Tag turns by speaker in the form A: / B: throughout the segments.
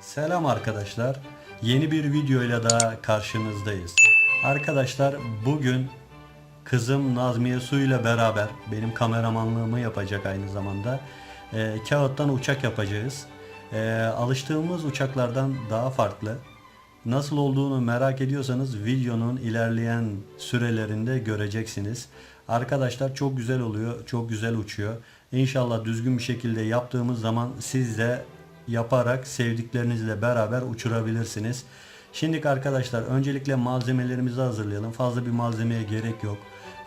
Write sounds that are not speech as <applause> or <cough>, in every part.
A: Selam arkadaşlar. Yeni bir videoyla daha karşınızdayız. Arkadaşlar bugün kızım Nazmiye Su ile beraber benim kameramanlığımı yapacak aynı zamanda. Ee, kağıttan uçak yapacağız. Ee, alıştığımız uçaklardan daha farklı. Nasıl olduğunu merak ediyorsanız videonun ilerleyen sürelerinde göreceksiniz. Arkadaşlar çok güzel oluyor, çok güzel uçuyor. İnşallah düzgün bir şekilde yaptığımız zaman siz de yaparak sevdiklerinizle beraber uçurabilirsiniz. Şimdi arkadaşlar öncelikle malzemelerimizi hazırlayalım. Fazla bir malzemeye gerek yok.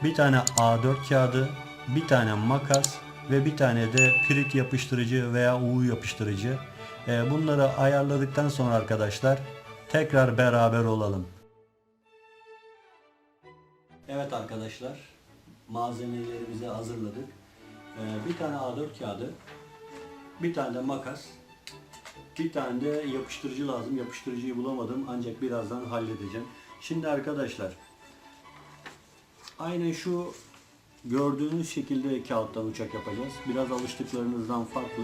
A: Bir tane A4 kağıdı, bir tane makas ve bir tane de pirit yapıştırıcı veya U yapıştırıcı. Ee, Bunları ayarladıktan sonra arkadaşlar tekrar beraber olalım. Evet arkadaşlar malzemelerimizi hazırladık. Ee, Bir tane A4 kağıdı, bir tane de makas, bir tane de yapıştırıcı lazım. Yapıştırıcıyı bulamadım ancak birazdan halledeceğim. Şimdi arkadaşlar aynen şu gördüğünüz şekilde kağıttan uçak yapacağız. Biraz alıştıklarınızdan farklı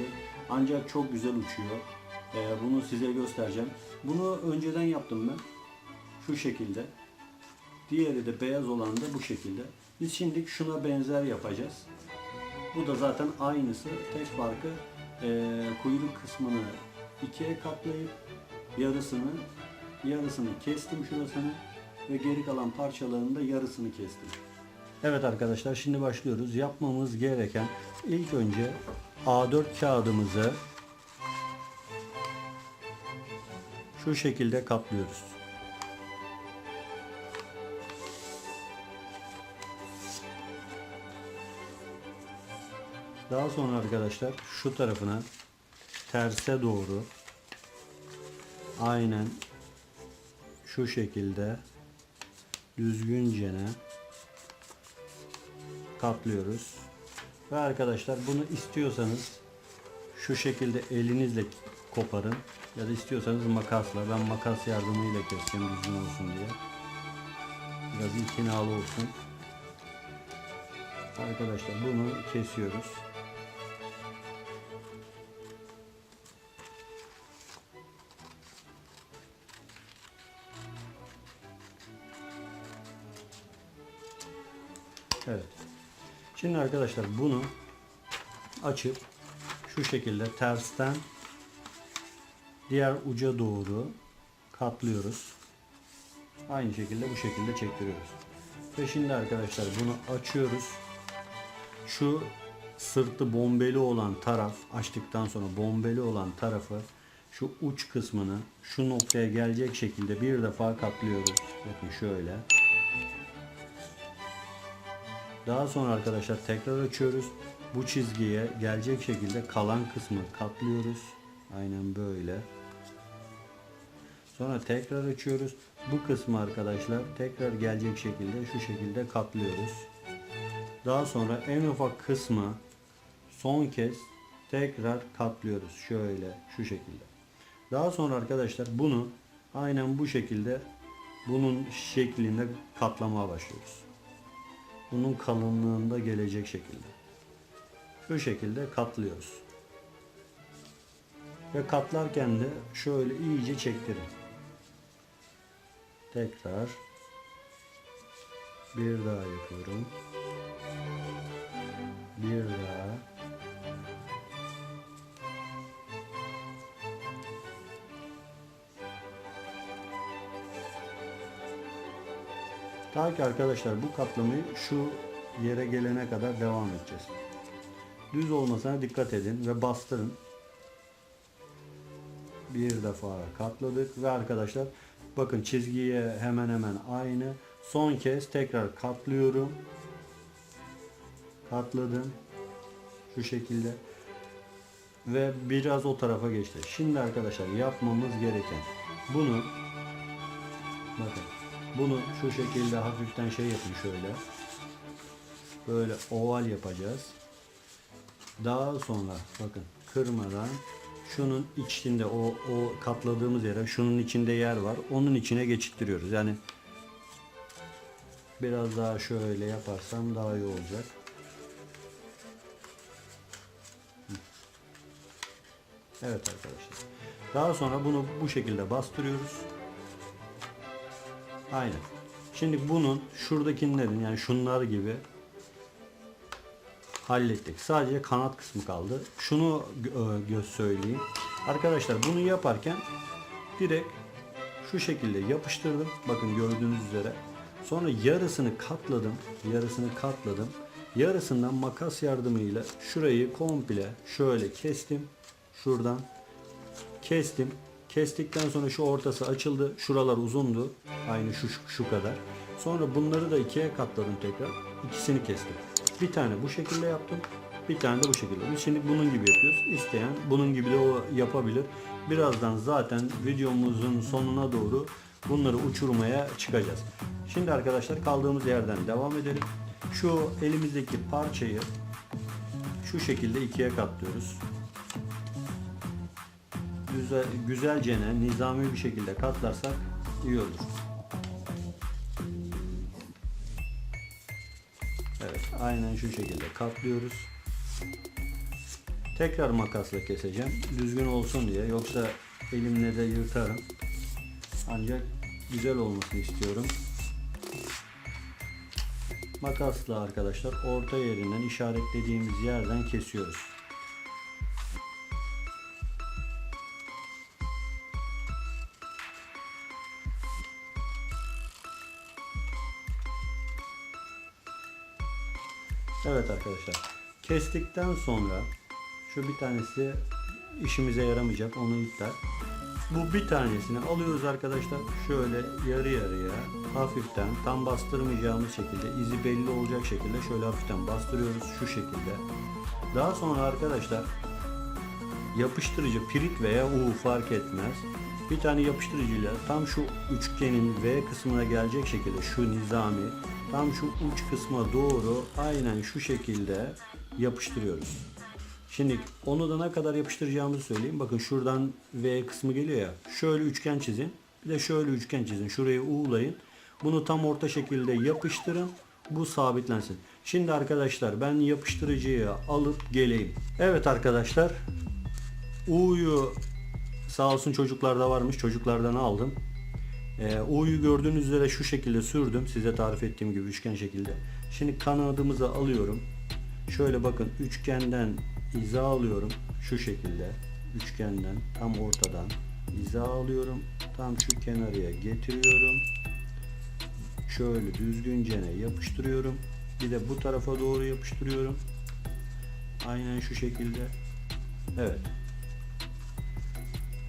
A: ancak çok güzel uçuyor. Ee, bunu size göstereceğim. Bunu önceden yaptım ben. Şu şekilde. Diğeri de beyaz olan da bu şekilde. Biz şimdi şuna benzer yapacağız. Bu da zaten aynısı. Tek farkı eee, kuyruk kısmını ikiye katlayıp yarısını yarısını kestim şurasını ve geri kalan parçalarının da yarısını kestim. Evet arkadaşlar şimdi başlıyoruz. Yapmamız gereken ilk önce A4 kağıdımızı şu şekilde katlıyoruz. Daha sonra arkadaşlar şu tarafına terse doğru aynen şu şekilde düzgüncene katlıyoruz. Ve arkadaşlar bunu istiyorsanız şu şekilde elinizle koparın ya da istiyorsanız makasla. Ben makas yardımıyla keseceğim düzgün olsun diye. Biraz itinalı olsun. Arkadaşlar bunu kesiyoruz. Evet. Şimdi arkadaşlar bunu açıp şu şekilde tersten diğer uca doğru katlıyoruz. Aynı şekilde bu şekilde çektiriyoruz. Ve şimdi arkadaşlar bunu açıyoruz. Şu sırtı bombeli olan taraf açtıktan sonra bombeli olan tarafı şu uç kısmını şu noktaya gelecek şekilde bir defa katlıyoruz. Bakın şöyle. Daha sonra arkadaşlar tekrar açıyoruz. Bu çizgiye gelecek şekilde kalan kısmı katlıyoruz. Aynen böyle. Sonra tekrar açıyoruz. Bu kısmı arkadaşlar tekrar gelecek şekilde şu şekilde katlıyoruz. Daha sonra en ufak kısmı son kez tekrar katlıyoruz. Şöyle şu şekilde. Daha sonra arkadaşlar bunu aynen bu şekilde bunun şeklinde katlamaya başlıyoruz bunun kalınlığında gelecek şekilde. Şu şekilde katlıyoruz. Ve katlarken de şöyle iyice çektirin. Tekrar bir daha yapıyorum. Bir daha. Ta ki arkadaşlar bu katlamayı şu yere gelene kadar devam edeceğiz. Düz olmasına dikkat edin ve bastırın. Bir defa katladık ve arkadaşlar bakın çizgiye hemen hemen aynı. Son kez tekrar katlıyorum. Katladım. Şu şekilde. Ve biraz o tarafa geçti. Şimdi arkadaşlar yapmamız gereken bunu bakın bunu şu şekilde hafiften şey yapın şöyle. Böyle oval yapacağız. Daha sonra bakın kırmadan şunun içinde o, o katladığımız yere şunun içinde yer var. Onun içine geçittiriyoruz. Yani biraz daha şöyle yaparsam daha iyi olacak. Evet arkadaşlar. Daha sonra bunu bu şekilde bastırıyoruz. Aynen. Şimdi bunun şuradakilerin yani şunlar gibi hallettik. Sadece kanat kısmı kaldı. Şunu gö- göz söyleyeyim. Arkadaşlar bunu yaparken direkt şu şekilde yapıştırdım. Bakın gördüğünüz üzere. Sonra yarısını katladım. Yarısını katladım. Yarısından makas yardımıyla şurayı komple şöyle kestim. Şuradan kestim. Kestikten sonra şu ortası açıldı. Şuralar uzundu. Aynı şu, şu, kadar. Sonra bunları da ikiye katladım tekrar. İkisini kestim. Bir tane bu şekilde yaptım. Bir tane de bu şekilde. Biz şimdi bunun gibi yapıyoruz. İsteyen bunun gibi de o yapabilir. Birazdan zaten videomuzun sonuna doğru bunları uçurmaya çıkacağız. Şimdi arkadaşlar kaldığımız yerden devam edelim. Şu elimizdeki parçayı şu şekilde ikiye katlıyoruz güzel, güzelcene, nizami bir şekilde katlarsak iyi olur. Evet, aynen şu şekilde katlıyoruz. Tekrar makasla keseceğim. Düzgün olsun diye. Yoksa elimle de yırtarım. Ancak güzel olmasını istiyorum. Makasla arkadaşlar orta yerinden işaretlediğimiz yerden kesiyoruz. Evet arkadaşlar. Kestikten sonra şu bir tanesi işimize yaramayacak. Onu iptal. Bu bir tanesini alıyoruz arkadaşlar. Şöyle yarı yarıya hafiften tam bastırmayacağımız şekilde izi belli olacak şekilde şöyle hafiften bastırıyoruz şu şekilde. Daha sonra arkadaşlar yapıştırıcı pirit veya U fark etmez. Bir tane yapıştırıcıyla tam şu üçgenin V kısmına gelecek şekilde şu nizami tam şu uç kısma doğru aynen şu şekilde yapıştırıyoruz. Şimdi onu da ne kadar yapıştıracağımızı söyleyeyim. Bakın şuradan V kısmı geliyor ya. Şöyle üçgen çizin. Bir de şöyle üçgen çizin. Şurayı uğulayın. Bunu tam orta şekilde yapıştırın. Bu sabitlensin. Şimdi arkadaşlar ben yapıştırıcıyı alıp geleyim. Evet arkadaşlar. U'yu sağ olsun çocuklarda varmış. Çocuklardan aldım. Ee, U'yu gördüğünüz üzere şu şekilde sürdüm. Size tarif ettiğim gibi üçgen şekilde. Şimdi kanadımızı alıyorum. Şöyle bakın üçgenden hiza alıyorum. Şu şekilde. Üçgenden tam ortadan hiza alıyorum. Tam şu kenarıya getiriyorum. Şöyle düzgüncene yapıştırıyorum. Bir de bu tarafa doğru yapıştırıyorum. Aynen şu şekilde. Evet.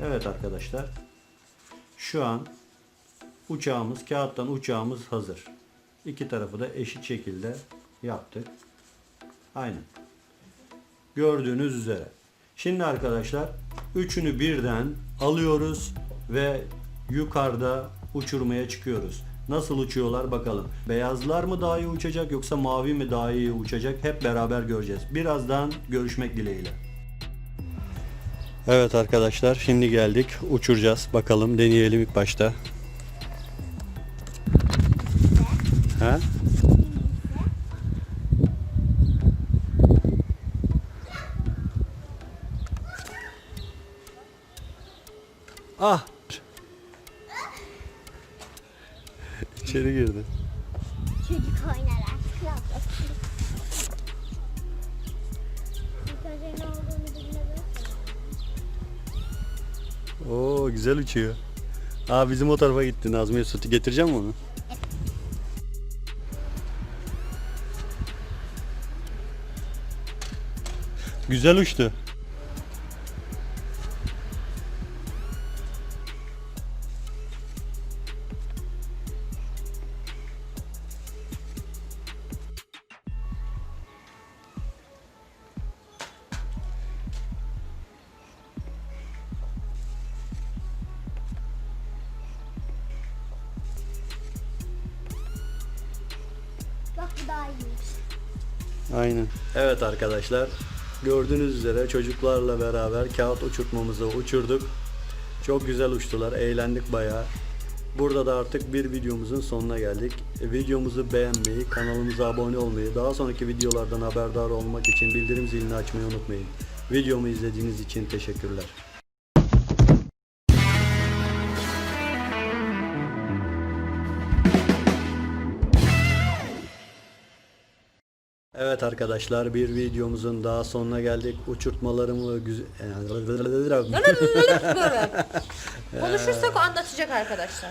A: Evet arkadaşlar. Şu an uçağımız, kağıttan uçağımız hazır. İki tarafı da eşit şekilde yaptık. Aynen. Gördüğünüz üzere. Şimdi arkadaşlar üçünü birden alıyoruz ve yukarıda uçurmaya çıkıyoruz. Nasıl uçuyorlar bakalım. Beyazlar mı daha iyi uçacak yoksa mavi mi daha iyi uçacak hep beraber göreceğiz. Birazdan görüşmek dileğiyle. Evet arkadaşlar şimdi geldik uçuracağız. Bakalım deneyelim ilk başta. Ha? Ah! İçeri girdi.
B: Çocuk oynar artık.
A: Oo güzel uçuyor. Aa bizim o tarafa gitti. Nazmiye sütü getireceğim mi onu? Güzel uçtu.
B: Bak bu daha iyiymiş.
A: Aynen. Evet arkadaşlar. Gördüğünüz üzere çocuklarla beraber kağıt uçurtmamızı uçurduk. Çok güzel uçtular. Eğlendik bayağı. Burada da artık bir videomuzun sonuna geldik. Videomuzu beğenmeyi, kanalımıza abone olmayı, daha sonraki videolardan haberdar olmak için bildirim zilini açmayı unutmayın. Videomu izlediğiniz için teşekkürler. Evet arkadaşlar bir videomuzun daha sonuna geldik. Uçurtmalarımı güzel... <laughs>
C: Konuşursak o anlatacak arkadaşlar.